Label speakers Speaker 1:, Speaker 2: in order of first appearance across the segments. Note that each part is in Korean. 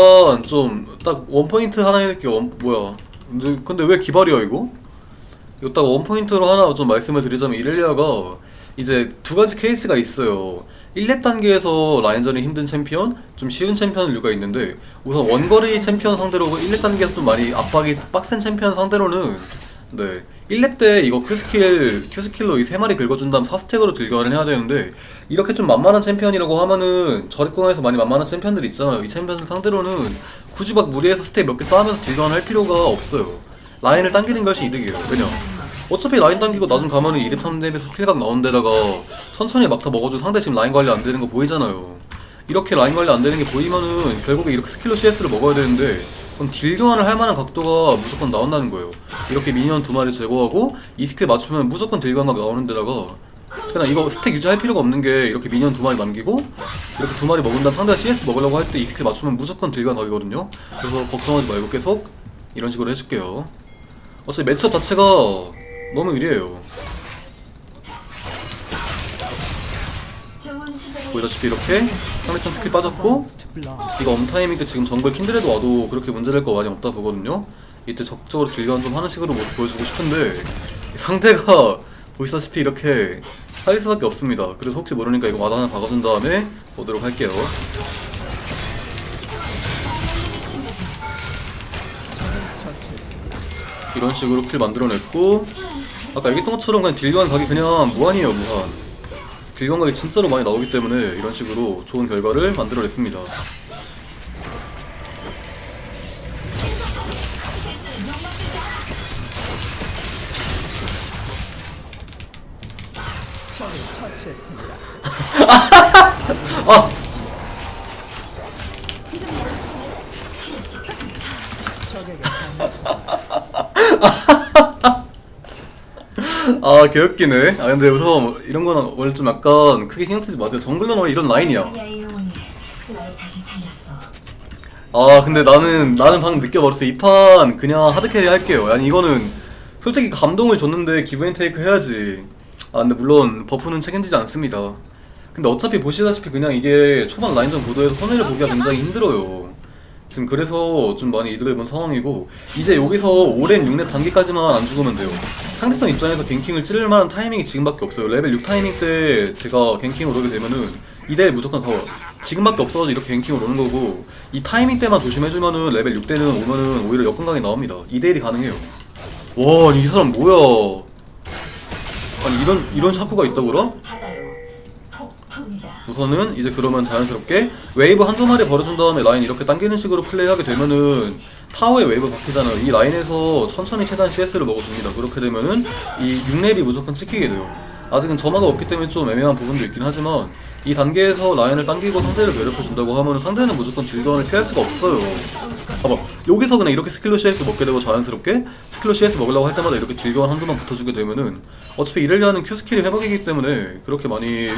Speaker 1: 약간 좀 딱 원포인트 하나 이렇게 원, 뭐야. 근데, 근데 왜 기발이야 이거? 이거 딱 원포인트로 하나 좀 말씀을 드리자면 이렐리아가 이제 두 가지 케이스가 있어요. 1렙 단계에서 라인전이 힘든 챔피언, 좀 쉬운 챔피언 류가 있는데 우선 원거리 챔피언 상대로 1렙 단계에서 좀 많이 압박이 빡센 챔피언 상대로는 네 1렙 때 이거 Q스킬, Q스킬로 이세 마리 긁어준 다음 4스택으로 딜교환을 해야 되는데 이렇게 좀 만만한 챔피언이라고 하면은 저립공에서 많이 만만한 챔피언들 있잖아요. 이 챔피언 상대로는 굳이 막 무리해서 스택 몇 개 쌓으면서 딜교환을 할 필요가 없어요. 라인을 당기는 것이 이득이에요. 왜냐? 어차피 라인 당기고 나중 가면은 2렙 3렙에서 킬각 나온 데다가 천천히 막타 먹어주고 상대 지금 라인 관리 안 되는 거 보이잖아요. 이렇게 라인 관리 안 되는 게 보이면은 결국에 이렇게 스킬로 CS를 먹어야 되는데 그럼 딜 교환을 할 만한 각도가 무조건 나온다는 거예요. 이렇게 미니언 두 마리 제거하고 이 스킬 맞추면 무조건 딜 교환각 나오는 데다가 그냥 이거 스택 유지할 필요가 없는 게 이렇게 미니언 두 마리 남기고 이렇게 두 마리 먹은 다음 상대가 CS 먹으려고 할 때 이 스킬 맞추면 무조건 딜 교환 각이거든요. 그래서 걱정하지 말고 계속 이런 식으로 해줄게요. 어차피 매치업 자체가 너무 유리해요. 보이다시피 이렇게 상대편 스킬 빠졌고 이거 엄타이밍 때 지금 정글 킨드레드 와도 그렇게 문제될 거 많이 없다 보거든요. 이때 적극적으로 딜교환 좀 하는 식으로 모습 보여주고 싶은데 상대가 보시다시피 이렇게 살릴 수밖에 없습니다. 그래서 혹시 모르니까 이거 마다 하나 박아준 다음에 보도록 할게요. 이런 식으로 킬 만들어냈고 아까 얘기했던 것처럼 그냥 딜교환 각이 그냥 무한이에요 무한 딜교환 각이 진짜로 많이 나오기 때문에 이런 식으로 좋은 결과를 만들어냈습니다 아! 아 개웃기네 아 근데 우선 이런 거는 원래 좀 약간 크게 신경 쓰지 마세요. 정글러는 원래 이런 라인이야.
Speaker 2: 날 다시 살렸어.
Speaker 1: 아 근데 나는 나는 방금 느껴버렸어. 이 판 그냥 하드캐리 할게요. 아니 이거는 솔직히 감동을 줬는데 기브앤테이크 해야지. 아 근데 물론 버프는 책임지지 않습니다. 근데 어차피 보시다시피 그냥 이게 초반 라인전 보도에서 손해를 보기가 굉장히 힘들어요 지금 그래서 좀 많이 이득을 본 상황이고 이제 여기서 5렙 6렙 단계까지만 안 죽으면 돼요. 상대편 입장에서 갱킹을 찌를 만한 타이밍이 지금밖에 없어요. 레벨 6 타이밍 때 제가 갱킹을 오게 되면은 이대 무조건 더 지금밖에 없어서 이렇게 갱킹을 오는 거고 이 타이밍 때만 조심해주면은 레벨 6 때는 오면은 오히려 역근각이 나옵니다. 2대1이 가능해요. 와 이 사람 뭐야? 아니 이런 이런 샤프가 있다고라?
Speaker 2: 폭풍이다.
Speaker 1: 우선은 이제 그러면 자연스럽게 웨이브 한두 마리 벌어준 다음에 라인 이렇게 당기는 식으로 플레이하게 되면은 타워에 웨이브 바뀌잖아요. 이 라인에서 천천히 최단 CS를 먹어줍니다. 그렇게 되면은 이 6렙이 무조건 찍히게 돼요. 아직은 점화가 없기 때문에 좀 애매한 부분도 있긴 하지만 이 단계에서 라인을 당기고 상대를 괴롭혀준다고 하면 상대는 무조건 딜견을 피할 수가 없어요. 봐봐 여기서 그냥 이렇게 스킬로 CS 먹게 되고 자연스럽게 스킬로 CS 먹으려고 할 때마다 이렇게 딜견 한두만 붙어주게 되면은 어차피 이렐리아는 Q 스킬이 회복이기 때문에 그렇게 많이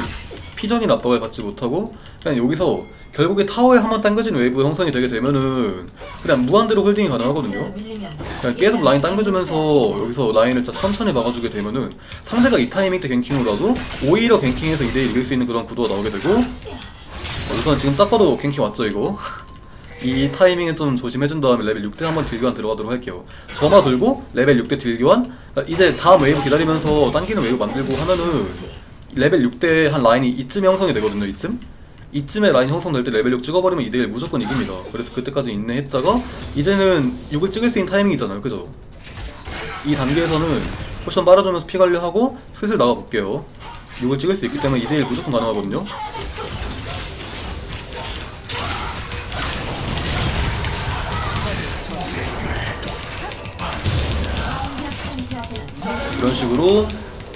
Speaker 1: 피적인 압박을 받지 못하고 그냥 여기서 결국에 타워에 한 번 당겨진 웨이브 형성이 되게 되면은 그냥 무한대로 홀딩이 가능하거든요.
Speaker 2: 밀리면
Speaker 1: 그냥 계속 라인 당겨주면서 여기서 라인을 진짜 천천히 막아주게 되면은 상대가 이 타이밍 때 갱킹으로라도 오히려 갱킹에서 2대1 이길 수 있는 그런 구도가 나오게 되고. 어, 우선 지금 딱 봐도 갱킹 왔죠 이거? 이 타이밍에 좀 조심해준 다음에 레벨 6대 한번 딜교환 들어가도록 할게요. 점화 들고 레벨 6대 딜교환. 그러니까 이제 다음 웨이브 기다리면서 당기는 웨이브 만들고 하면은 레벨 6대 한 라인이 이쯤에 형성이 되거든요 이쯤 이쯤에 라인 형성될 때 레벨 6 찍어버리면 2대1 무조건 이깁니다. 그래서 그때까지 인내했다가 이제는 6을 찍을 수 있는 타이밍이잖아요. 그죠? 이 단계에서는 포션 빨아주면서 피 관리하고 슬슬 나가볼게요. 6을 찍을 수 있기 때문에 2대1 무조건 가능하거든요. 이런 식으로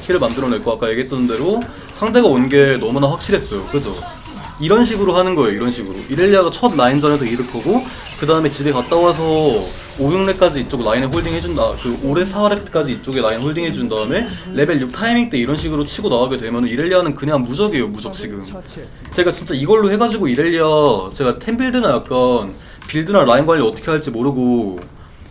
Speaker 1: 킬을 만들어냈고 아까 얘기했던 대로 상대가 온 게 너무나 확실했어요. 그죠? 이런 식으로 하는 거예요 이런 식으로. 이렐리아가 첫 라인전에서 이득 보고 그 다음에 집에 갔다 와서 5, 6렙까지 이쪽 라인에 홀딩 해준다. 그 5렙 4렙까지 이쪽에 라인 홀딩 해준 다음에 레벨 6 타이밍 때 이런 식으로 치고 나가게 되면 이렐리아는 그냥 무적이에요 무적 지금. 제가 진짜 이걸로 해가지고 이렐리아 제가 템빌드나 약간 빌드나 라인 관리 어떻게 할지 모르고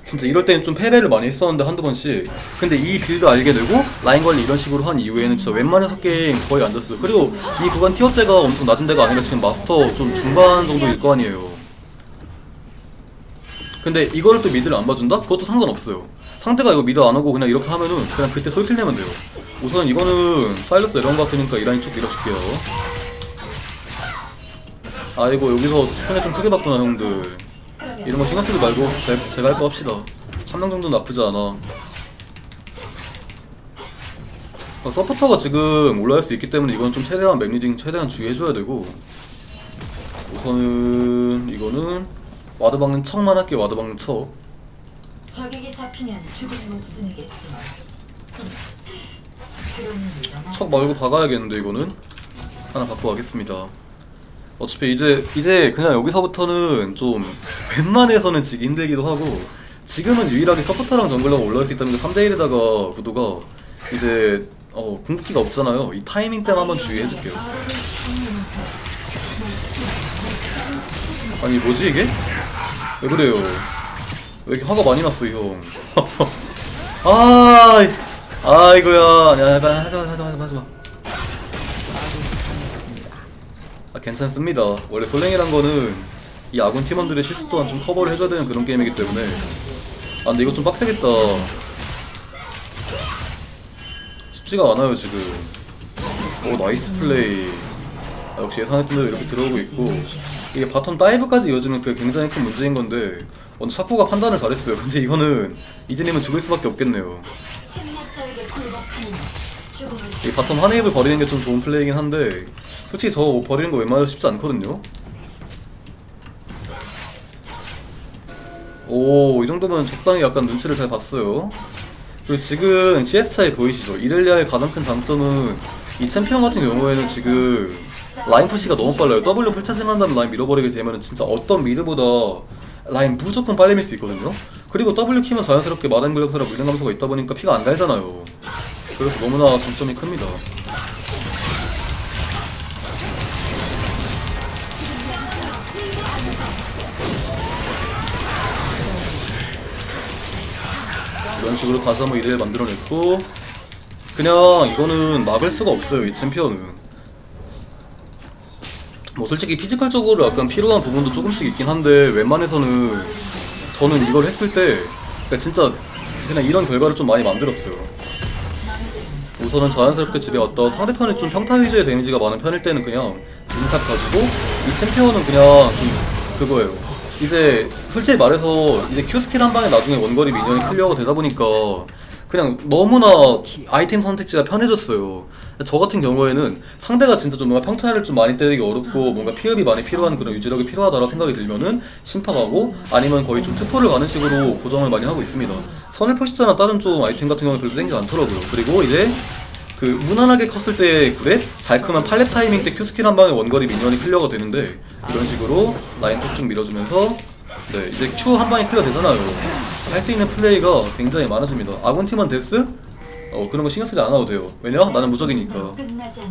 Speaker 1: 진짜 이럴 때는 좀 패배를 많이 했었는데 한두 번씩 근데 이 빌드 알게 되고 라인 관리 이런 식으로 한 이후에는 진짜 웬만한 석 게임 거의 안 됐어요 그리고 이 구간 티어대가 엄청 낮은 데가 아니라 지금 마스터 좀 중반 정도일 거 아니에요 근데 이거를 또 미드를 안 봐준다? 그것도 상관없어요. 상대가 이거 미드 안 오고 그냥 이렇게 하면은 그냥 그때 솔킬 내면 돼요. 우선 이거는 사일러스 이런 거 같으니까 이 라인 쭉 밀어줄게요. 아이고 여기서 손에 좀 크게 봤구나 형들. 이런 거 신경 쓰지 말고 제, 제가 할 거 합시다. 한 명 정도 나쁘지 않아. 어, 서포터가 지금 올라갈 수 있기 때문에 이건 좀 최대한 맵리딩 최대한 주의해줘야 되고 우선은 이거는 와드 박는 척만 할게 와드 박는 척
Speaker 2: 적에게 잡히면 죽은 목숨이겠지. 그런 일이
Speaker 1: 척 말고 박아야겠는데 이거는 하나 갖고 가겠습니다 어차피 이제 이제 그냥 여기서부터는 좀 웬만해서는 지기 힘들기도 하고 지금은 유일하게 서포터랑 정글러가 올라갈 수 있다는 게 3대1에다가 구도가 이제 어 궁극기가 없잖아요 이 타이밍 때만 한번 주의해줄게요 아니 뭐지 이게? 왜 그래요? 왜 이렇게 화가 많이 났어 이 형? 아, 아이고야, 아니야, 하지마, 하지마, 하지마, 하지마. 괜찮습니다. 원래 솔랭이란 거는 이 아군 팀원들의 실수 또한 좀 커버를 해줘야 되는 그런 게임이기 때문에. 아 근데 이거 좀 빡세겠다. 쉽지가 않아요 지금. 오 나이스 플레이. 아, 역시 예상했던 대로 이렇게 들어오고 있고 이게 바텀 다이브까지 이어지면 그게 굉장히 큰 문제인 건데 오늘 샤코가 판단을 잘했어요. 근데 이거는 이즈님은 죽을 수밖에 없겠네요. 이 바텀 한 웨이브 버리는 게 좀 좋은 플레이긴 한데 솔직히 저 버리는 거 웬만해서 쉽지 않거든요. 오, 이 정도면 적당히 약간 눈치를 잘 봤어요. 그리고 지금 CS 차이 보이시죠? 이렐리아의 가장 큰 장점은 이 챔피언 같은 경우에는 지금 라인 푸시가 너무 빨라요. W 풀차징한 다음에 라인 밀어버리게 되면 진짜 어떤 미드보다 라인 무조건 빨리 밀 수 있거든요. 그리고 W 키면 자연스럽게 마당 근력사랑 물량 감소가 있다 보니까 피가 안 달잖아요. 그래서 너무나 장점이 큽니다. 식으로 다시 한번 이를 만들어냈고 그냥 이거는 막을 수가 없어요 이 챔피언은. 뭐 솔직히 피지컬적으로 약간 필요한 부분도 조금씩 있긴 한데 웬만해서는 저는 이걸 했을 때 그러니까 진짜 그냥 이런 결과를 좀 많이 만들었어요. 우선은 자연스럽게 집에 왔다 상대편이 좀 평타 위주의 데미지가 많은 편일 때는 그냥 인탁 가지고 이 챔피언은 그냥 좀 그거예요 이제 솔직히 말해서 이제 Q 스킬 한 방에 나중에 원거리 미니언이 클리어가 되다 보니까 그냥 너무나 아이템 선택지가 편해졌어요. 저 같은 경우에는 상대가 진짜 좀 뭔가 평타를 좀 많이 때리기 어렵고 뭔가 피흡이 많이 필요한 그런 유지력이 필요하다라고 생각이 들면은 심파가고 아니면 거의 좀 특포를 가는 식으로 고정을 많이 하고 있습니다. 선을 표시자나 다른 좀 아이템 같은 경우는 별로 땡기지 않더라고요. 그리고 이제 그 무난하게 컸을 때 그랩 잘 크면 팔렙 타이밍 때 Q스킬 한 방에 원거리 미니언이 클리어가 되는데 이런 식으로 라인 쭉쭉 밀어주면서 네 이제 Q 한 방에 클리어 되잖아요. 할 수 있는 플레이가 굉장히 많아집니다. 아군 팀원 데스? 어 그런 거 신경 쓰지 않아도 돼요. 왜냐? 나는 무적이니까.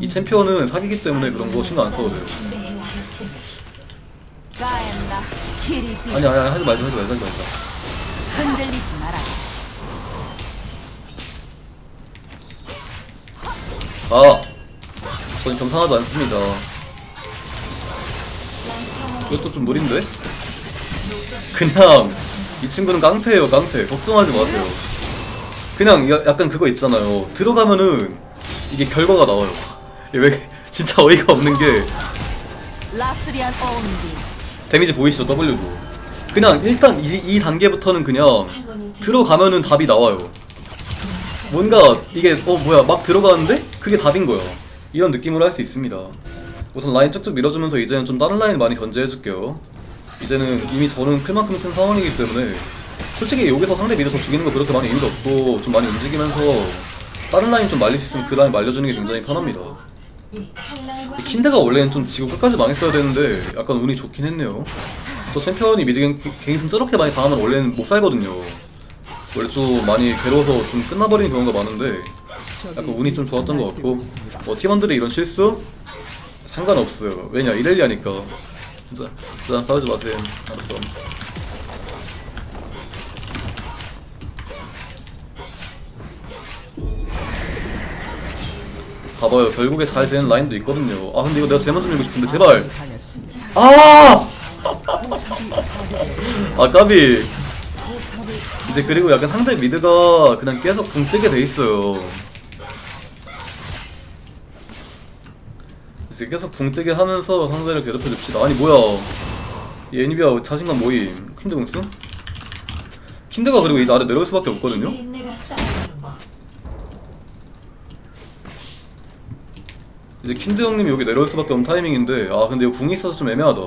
Speaker 1: 이 챔피언은 사기기 때문에 그런 거 신경 안 써도 돼요. 아니 아니 하지 말자 하지 말자 하지 말자.
Speaker 3: 흔들리지 마라
Speaker 1: 아 저는 경상하지 않습니다. 이것도 좀 무린데? 그냥 이 친구는 깡패예요 깡패. 걱정하지 마세요. 그냥 야- 약간 그거 있잖아요. 들어가면은 이게 결과가 나와요. 왜 진짜 어이가 없는 게 데미지 보이시죠 W도? 그냥 일단 이, 이 단계부터는 그냥 들어가면은 답이 나와요. 뭔가 이게 어 뭐야 막 들어가는데 그게 답인 거야 이런 느낌으로 할 수 있습니다 우선 라인 쭉쭉 밀어주면서 이제는 좀 다른 라인 많이 견제해줄게요 이제는 이미 저는 클만큼 큰 상황이기 때문에 솔직히 여기서 상대 좀 죽이는 거 그렇게 많이 의미도 없고 좀 많이 움직이면서 다른 라인 좀 말릴 수 있으면 그 라인 말려주는 게 굉장히 편합니다 킨드가 원래는 좀 지고 끝까지 망했어야 되는데 약간 운이 좋긴 했네요. 저 챔피언이 미드 갱승 저렇게 많이 당하면 원래는 못 살거든요. 원래 좀 많이 괴로워서 좀 끝나버리는 경우가 많은데 약간 운이 좀 좋았던 것 같고 뭐 팀원들의 이런 실수 상관없어요. 왜냐 이렐리아니까 진짜 진짜 싸우지 마세요. 알았어. 봐봐요 결국에 잘 되는 라인도 있거든요 아 근데 이거 내가 제일 먼저 밀고 싶은데 제발 아! 아 까비 이제 그리고 약간 상대 미드가 그냥 계속 붕 뜨게 돼 있어요. 이제 계속 붕 뜨게 하면서 상대를 괴롭혀 줍시다. 아니 뭐야? 이 애니비아 자신감 모임. 킨드 공수? 킨드가 그리고 이제 아래 내려올 수밖에 없거든요. 이제 킨드 형님이 여기 내려올 수밖에 없는 타이밍인데 아 근데 이거 궁이 있어서 좀 애매하다.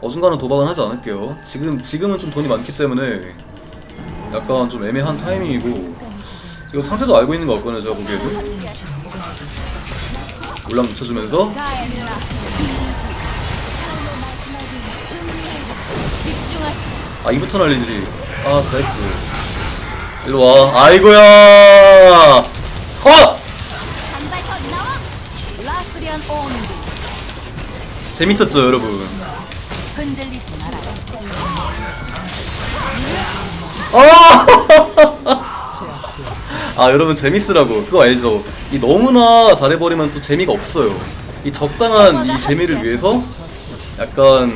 Speaker 1: 어중간한 도박은 하지 않을게요. 지금 지금은 좀 돈이 많기 때문에 약간 좀 애매한 타이밍이고 이거 상태도 알고 있는 거 같거든요. 제가 보기에도 올랑 묻혀주면서 아 이부터 날리지. 아 나이스. 일로 와. 아이고야. 어! 재밌었죠 여러분.
Speaker 3: 마라
Speaker 1: 아 여러분 재밌으라고 그거 알죠? 이 너무나 잘해버리면 또 재미가 없어요. 이 적당한 이 재미를 위해서 약간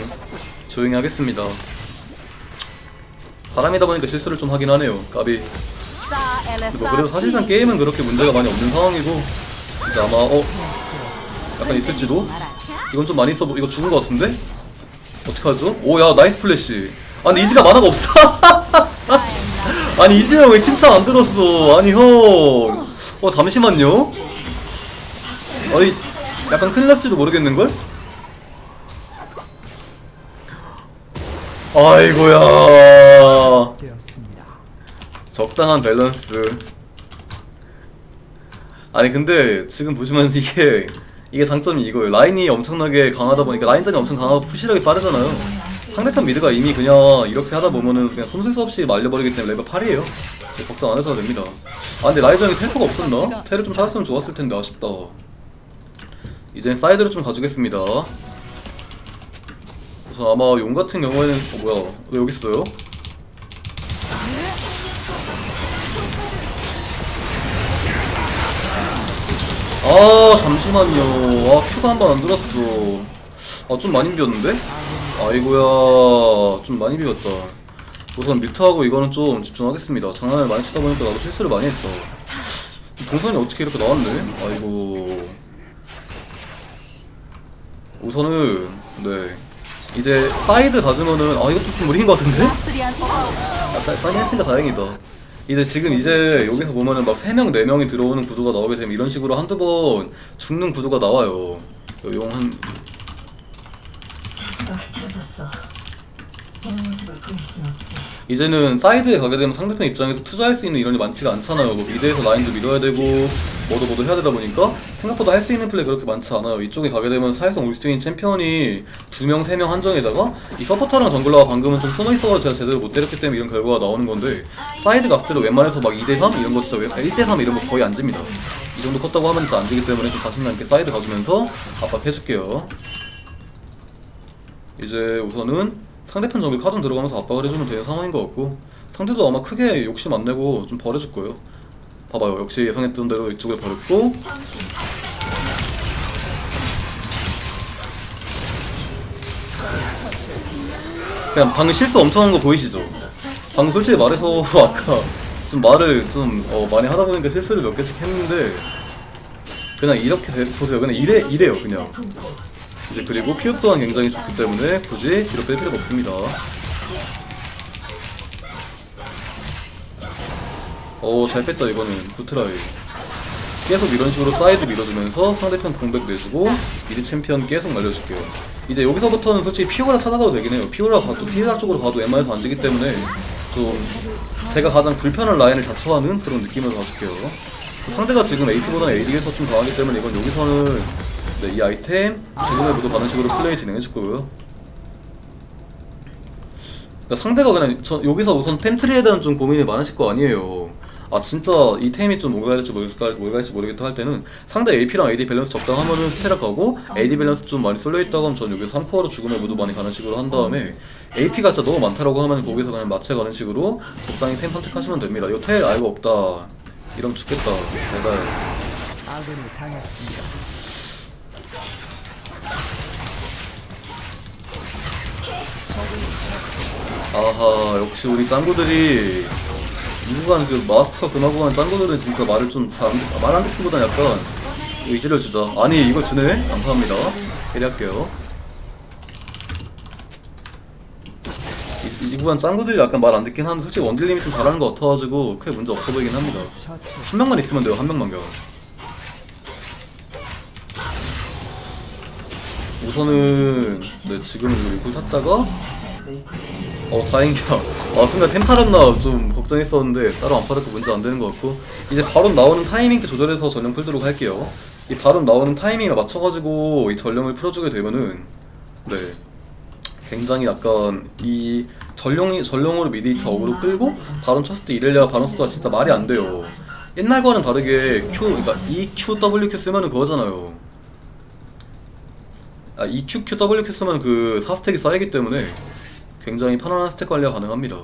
Speaker 1: 조용히 하겠습니다. 사람이다 보니까 실수를 좀 하긴 하네요. 까비. 뭐 그래도 사실상 게임은 그렇게 문제가 많이 없는 상황이고 이제 아마 어 약간 있을지도 이건 좀 많이 써보 이거 죽은 것 같은데 어떡하죠? 오 야 나이스 플래시. 아 근데 이지가 만화가 없어. 아니 이지가 왜 침착 안 들었어? 아니 형. 어 잠시만요. 어이 약간 큰일 났을지도 모르겠는걸? 아이고야. 적당한 밸런스. 아니 근데 지금 보시면 이게 이게 장점이 이거예요. 라인이 엄청나게 강하다 보니까 라인전이 엄청 강하고 푸시력이 빠르잖아요. 상대편 미드가 이미 그냥 이렇게 하다 보면은 그냥 손쓸 수 없이 말려버리기 때문에 레벨 8이에요. 걱정 안 하셔도 됩니다. 아 근데 라이전이 텔포가 없었나? 텔을 좀 찾았으면 좋았을 텐데 아쉽다. 이젠 사이드를 좀 가주겠습니다. 그래서 아마 용 같은 경우에는 어 뭐야 왜 여기 있어요? 아 잠시만요 아 큐가 한 번 안 들었어 아 좀 많이 비웠는데? 아이고야 좀 많이 비웠다 우선 뮤트하고 이거는 좀 집중하겠습니다 장난을 많이 치다 보니까 나도 실수를 많이 했다 동선이 어떻게 이렇게 나왔네? 아이고 우선은 네 이제 사이드 가주면은 아 이것도 좀 무리인 것 같은데? 아, 빨리, 했으니까 다행이다. 이제 지금 이제 여기서 보면은 막 3명, 4명이 들어오는 구도가 나오게 되면 이런 식으로 한두 번 죽는 구도가 나와요. 용 한,
Speaker 2: 없지.
Speaker 1: 이제는 사이드에 가게 되면 상대편 입장에서 투자할 수 있는 인원이 많지가 않잖아요. 뭐 미드에서 라인도 밀어야 되고, 뭐도 뭐도 해야 되다 보니까 생각보다 할 수 있는 플레이 그렇게 많지 않아요. 이쪽에 가게 되면 사실상 올 수 있는 챔피언이 2명, 3명 한정에다가 이 서포터랑 정글러가 방금은 좀 숨어 있어서 제가 제대로 못 때렸기 때문에 이런 결과가 나오는 건데 사이드 갔을 때도 웬만해서 막 2대3 이런 거 진짜 1대3 이런 거 거의 안 집니다. 이 정도 컸다고 하면 진짜 안 되기 때문에 좀 자신감 있게 사이드 가주면서 압박해줄게요. 이제 우선은 상대편 정글 카전 들어가면서 압박을 해주면 되는 상황인 것 같고 상대도 아마 크게 욕심 안 내고 좀 버려줄 거예요. 봐봐요. 역시 예상했던 대로 이쪽을 버렸고 그냥 방금 실수 엄청 한 거 보이시죠? 방금 솔직히 말해서 아까 좀 말을 좀 어, 많이 하다 보니까 실수를 몇 개씩 했는데 그냥 이렇게 돼- 보세요. 그냥 이래 이래요 그냥. 이제 그리고 피업 또한 굉장히 좋기 때문에 굳이 뒤로 뺄 필요가 없습니다. 오, 잘 뺐다, 이거는. 굿트라이. 계속 이런 식으로 사이드 밀어주면서 상대편 공백 내주고 미드 챔피언 계속 날려줄게요. 이제 여기서부터는 솔직히 피오라 찾아가도 되긴 해요. 피오라 가도 피오라 쪽으로 가도 웬만해서 안 되기 때문에 좀 제가 가장 불편한 라인을 자처하는 그런 느낌을 가줄게요. 상대가 지금 AP보다 AD에서 좀 강하기 때문에 이건 여기서는 네, 이 아이템 지금의 모두 가는 식으로 플레이 진행해 줄 거고요. 그러니까 상대가 그냥 저 여기서 우선 템 트리에 대한 좀 고민이 많으실 거 아니에요. 아 진짜 이 템이 좀 뭐가 될지 모르겠다, 뭐가 될지 모르겠다 할 때는 상대 AP랑 AD 밸런스 적당하면은 스테락 가고 AD 밸런스 좀 많이 쏠려 있다고 하면 전 여기서 3코어로 죽음의 무도 많이 가는 식으로 한 다음에 AP가 진짜 너무 많다라고 하면 거기서 그냥 마체 가는 식으로 적당히 템 선택하시면 됩니다. 이거 텔 알고 없다. 이러면 죽겠다. 내가
Speaker 4: 아군이 당했습니다.
Speaker 1: 아하 역시 우리 짱구들이 누구간 그 마스터 금화구간 짱구들은 진짜 말을 좀잘말안 듣기보다 약간 의지를 주자. 아니 이거 주네? 감사합니다. 해리할게요. 이, 이 구간 짱구들이 약간 말 안 듣긴 하는데 솔직히 원딜님이 좀 잘하는 거 같아가지고 크게 문제 없어 보이긴 합니다. 한 명만 있으면 돼요. 한 명만 겨. 우선은 네 지금 이거 탔다가 어 다행이야. 아 순간 템파렸나 좀 걱정했었는데 따로 안 받았고 문제 안 되는 것 같고 이제 바로 나오는 타이밍 때 조절해서 전령 풀도록 할게요. 이 바로 나오는 타이밍에 맞춰가지고 이 전령을 풀어주게 되면은 네 굉장히 약간 이 전령이 전령으로 미리 저으로 끌고 바론 쳤을 때 이렐리아 바론 속도가 진짜 말이 안 돼요. 옛날 거는 다르게 Q 그러니까 EQ WQ 쓰면은 그거잖아요. 아 EQ Q WQ 쓰면 그 4스택이 쌓이기 때문에 굉장히 편안한 스택 관리가 가능합니다.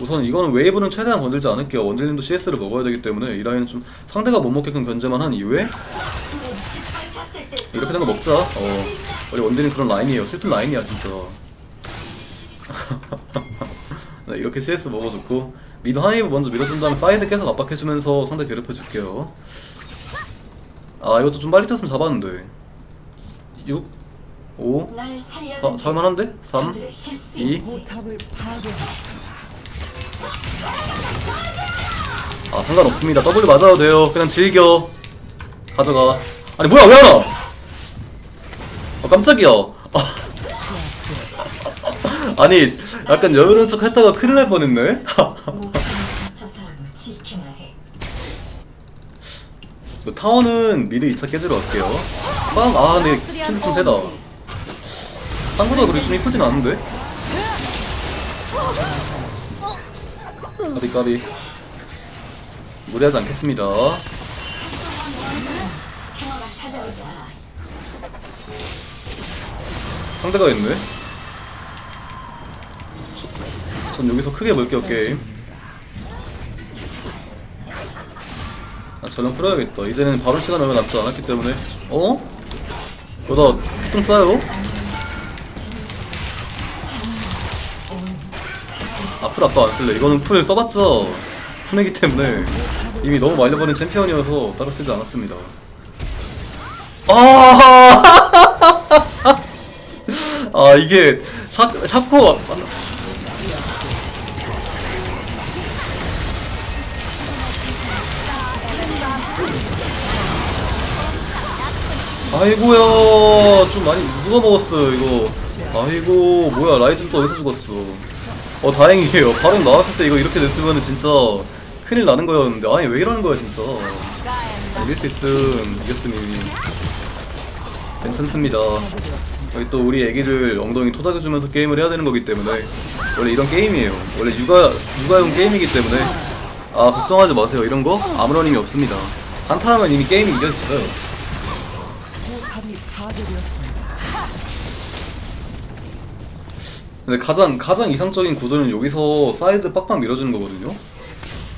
Speaker 1: 우선 이거는 웨이브는 최대한 건들지 않을게요. 원딜님도 CS를 먹어야 되기 때문에 이 라인은 좀 상대가 못 먹게끔 견제만 한 이후에 이렇게 된 거 먹자. 어, 우리 원딜은 그런 라인이에요. 슬픈 라인이야 진짜. 네, 이렇게 CS 먹어줬고 미드 하이브 먼저 밀어준 다음에 사이드 계속 압박해주면서 상대 괴롭혀줄게요. 아 이것도 좀 빨리 쳤으면 잡았는데 6 5날4 아, 잘만한데? 3 2
Speaker 4: 포탑을 파괴했습니다.
Speaker 1: 아 상관없습니다 W 맞아도 돼요 그냥 즐겨 가져가 아니 뭐야 왜 하나 아 깜짝이야 아. 아니 약간 여유로운 척 했다가 큰일 날 뻔했네. 그 타워는 미드 2차 깨지러 갈게요 빵! 아 근데 킬좀 세다 딴거보다 좀 이쁘진 않은데 까비 까비 무리하지 않겠습니다. 상대가 있네. 저- 전 여기서 크게 볼게요 게임. 아 전령 풀어야겠다. 이제는 바로 시간 얼마 남지 않았기 때문에. 어? 여다 좀 싸요? 앞을 아빠 안 쓸래. 이거는 풀 써봤자 손해기 때문에 이미 너무 말려버린 챔피언이어서 따로 쓰지 않았습니다. 아! 아 이게 샤, 샤코 아이고야 좀 많이 누가 먹었어 이거 아이고 뭐야 라이즌 또 어디서 죽었어 어 다행이에요 바로 나왔을 때 이거 이렇게 됐으면 진짜 큰일 나는 거였는데 아니 왜 이러는 거야 진짜 이길 수 있음 이겼음 이미 괜찮습니다 여기 또 우리 애기를 엉덩이 토닥여주면서 게임을 해야 되는 거기 때문에 원래 이런 게임이에요. 원래 육아 육아용 게임이기 때문에 아 걱정하지 마세요. 이런 거 아무런 의미 없습니다. 한타하면 이미 게임이 이겨졌어요. 근데 가장 가장 이상적인 구도는 여기서 사이드 빡빡 밀어주는 거거든요.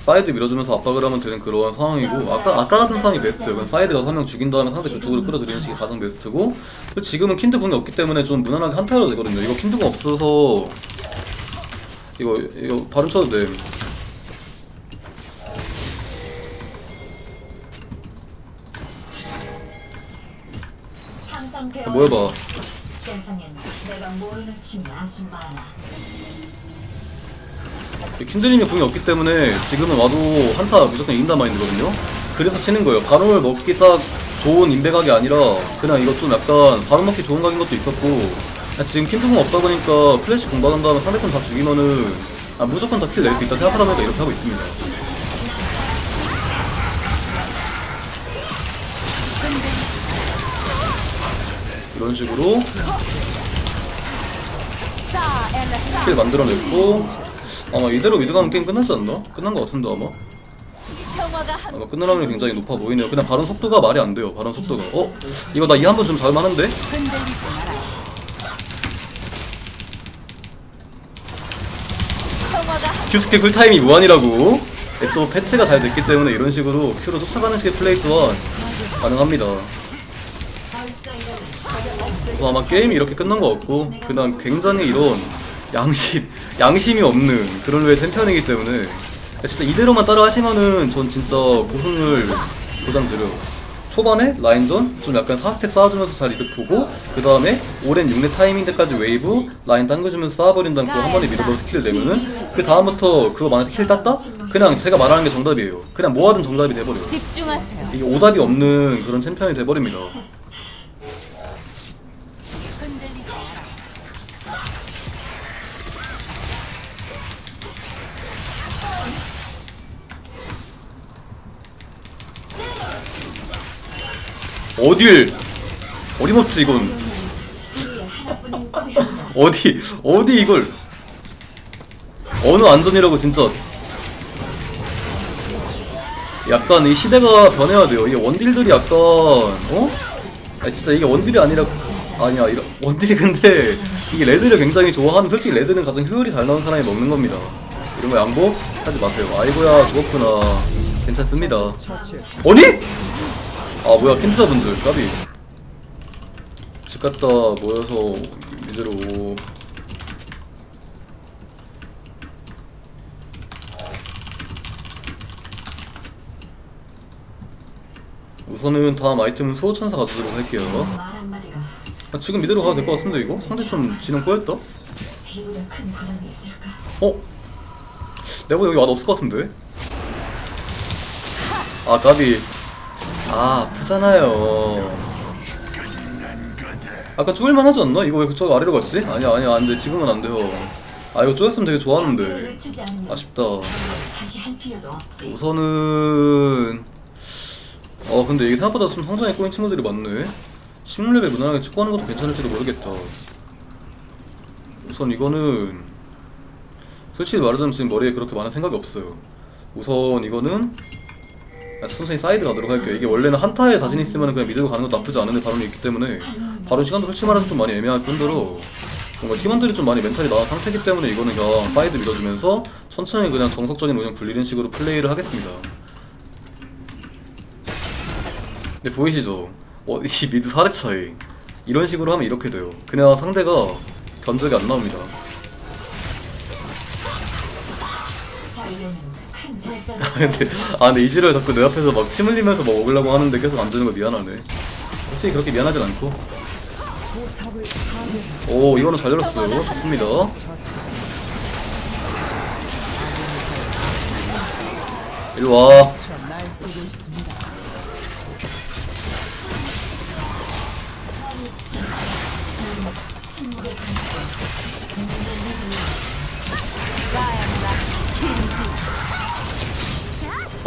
Speaker 1: 사이드 밀어주면서 압박을 하면 되는 그런 상황이고 아까 아까 같은 상황이 베스트예요. 그냥 사이드가 3명 죽인 다음에 상대 그쪽으로 끌어들이는 식이 가장 베스트고 지금은 킨드 궁이 없기 때문에 좀 무난하게 한타로 되거든요. 이거 킨드 궁 없어서 이거 이거 바로 쳐도 돼.
Speaker 2: 배워.
Speaker 1: 뭐 해봐. 킨드님이 궁이 없기 때문에 지금은 와도 한타 무조건 이긴다 마인드거든요. 그래서 치는 거예요. 바론을 먹기 딱 좋은 인베각이 아니라 그냥 이거 좀 약간 바론 먹기 좋은 각인 것도 있었고 그냥 지금 킨드 궁 없다 보니까 플래시 공 받은 다음에 상대편 다 죽이면은 아, 무조건 다 킬 낼 수 있다 생각하다 보니까 이렇게 하고 있습니다. 이런 식으로
Speaker 3: 싸 엘레사
Speaker 1: 킬 만들어냈고 아마 이대로 미드 가면 게임 끝나지 않나? 끝난 것 같은데 아마 아마 끝날 확률이 굉장히 높아 보이네요 그냥 발언 속도가 말이 안 돼요 발언 속도가 어? 이거 나 이 한 번좀 잘만한데? 큐스킬 쿨타임이 무한이라고 네, 또 패치가 잘 됐기 때문에 이런 식으로 큐로 쫓아가는 식의 플레이 또한 가능합니다 그래서 아마 게임이 이렇게 끝난 것 같고 그냥 굉장히 이런 양심 양심이 없는 그런 류의 챔피언이기 때문에 진짜 이대로만 따라 하시면은 전 진짜 고승률 보장드려요. 초반에 라인전 좀 약간 4스택 쌓아주면서 잘 이득 보고 그 다음에 오랜 6렙 타이밍 때까지 웨이브 라인 당겨주면서 쌓아버린 다음에 한 번에 미드로 스킬을 내면은 그 다음부터 그거 만약에 킬 땄다? 그냥 제가 말하는 게 정답이에요. 그냥 뭐하든 정답이 돼버려요. 이게 오답이 없는 그런 챔피언이 돼버립니다. 어딜 어림없지 이건? 어디 어디 이걸? 어느 안전이라고 진짜? 약간 이 시대가 변해야 돼요. 이게 원딜들이 약간 어? 아 진짜 이게 원딜이 아니라 아니야 이런 원딜이 근데 이게 레드를 굉장히 좋아하는 솔직히 레드는 가장 효율이 잘 나오는 사람이 먹는 겁니다. 이런 거 양보 하지 마세요. 아이고야 죽었구나. 괜찮습니다. 아니? 아 뭐야 캔트자분들 까비 집 갔다 모여서 미드로 우선은 다음 아이템은 소호천사 가져도록 할게요 아, 지금 미드로 가도 될 것 같은데 이거? 상대 좀 진영 꼬였다? 어? 내가 여기 와도 없을 것 같은데? 아 까비 아 아프잖아요. 아까 쪼일만 하지 않나? 이거 왜 그쪽 아래로 갔지? 아니야 아니야. 안돼. 지금은 안 돼요. 아 이거 쪼였으면 되게 좋았는데. 아쉽다. 우선은 어 근데 이게 생각보다 좀 성장에 꼬인 친구들이 많네. 16레벨 무난하게 축구하는 것도 괜찮을지도 모르겠다. 우선 이거는 솔직히 말하자면 지금 머리에 그렇게 많은 생각이 없어요. 우선 이거는 아, 천천히 사이드 가도록 할게요. 이게 원래는 한타에 자신 있으면 그냥 미드로 가는 것도 나쁘지 않은데 바론이 있기 때문에 바론 시간도 솔직히 말하면 좀 많이 애매할 뿐더러 뭔가 팀원들이 좀 많이 멘탈이 나은 상태이기 때문에 이거는 그냥 사이드 밀어주면서 천천히 그냥 정석적인 운영 굴리는 식으로 플레이를 하겠습니다. 근데 보이시죠? 어, 이 미드 4렙 차이. 이런 식으로 하면 이렇게 돼요. 그냥 상대가 견적이 안 나옵니다 근데 아 근데 이지를 자꾸 내 앞에서 막 침 흘리면서 막 먹으려고 하는데 계속 안 주는 거 미안하네 솔직히 그렇게 미안하진 않고. 오 이거는 잘 열었어요 좋습니다. 일로와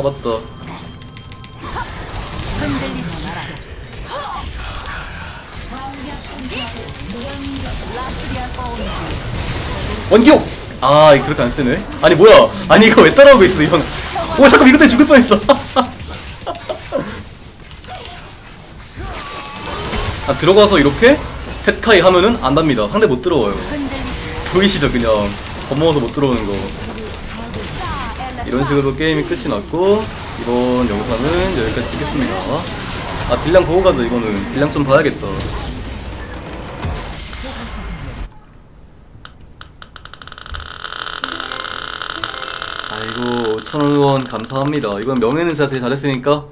Speaker 1: 잡았다. 원기옥! 아 그렇게 안 쓰네. 아니 뭐야? 아니 이거 왜 따라오고 있어 이건? 오 잠깐 이것 때문에 죽을 뻔했어. 아 들어가서 이렇게 펫카이 하면은 안 답니다. 상대 못 들어와요. 보이시죠 그냥? 겁먹어서 못 들어오는 거 이런 식으로 게임이 끝이 났고 이번 영상은 여기까지 찍겠습니다. 아 딜량 보고 가자 이거는. 딜량 좀 봐야겠다. 아이고 5천원 감사합니다. 이건 명예는 제일 잘했으니까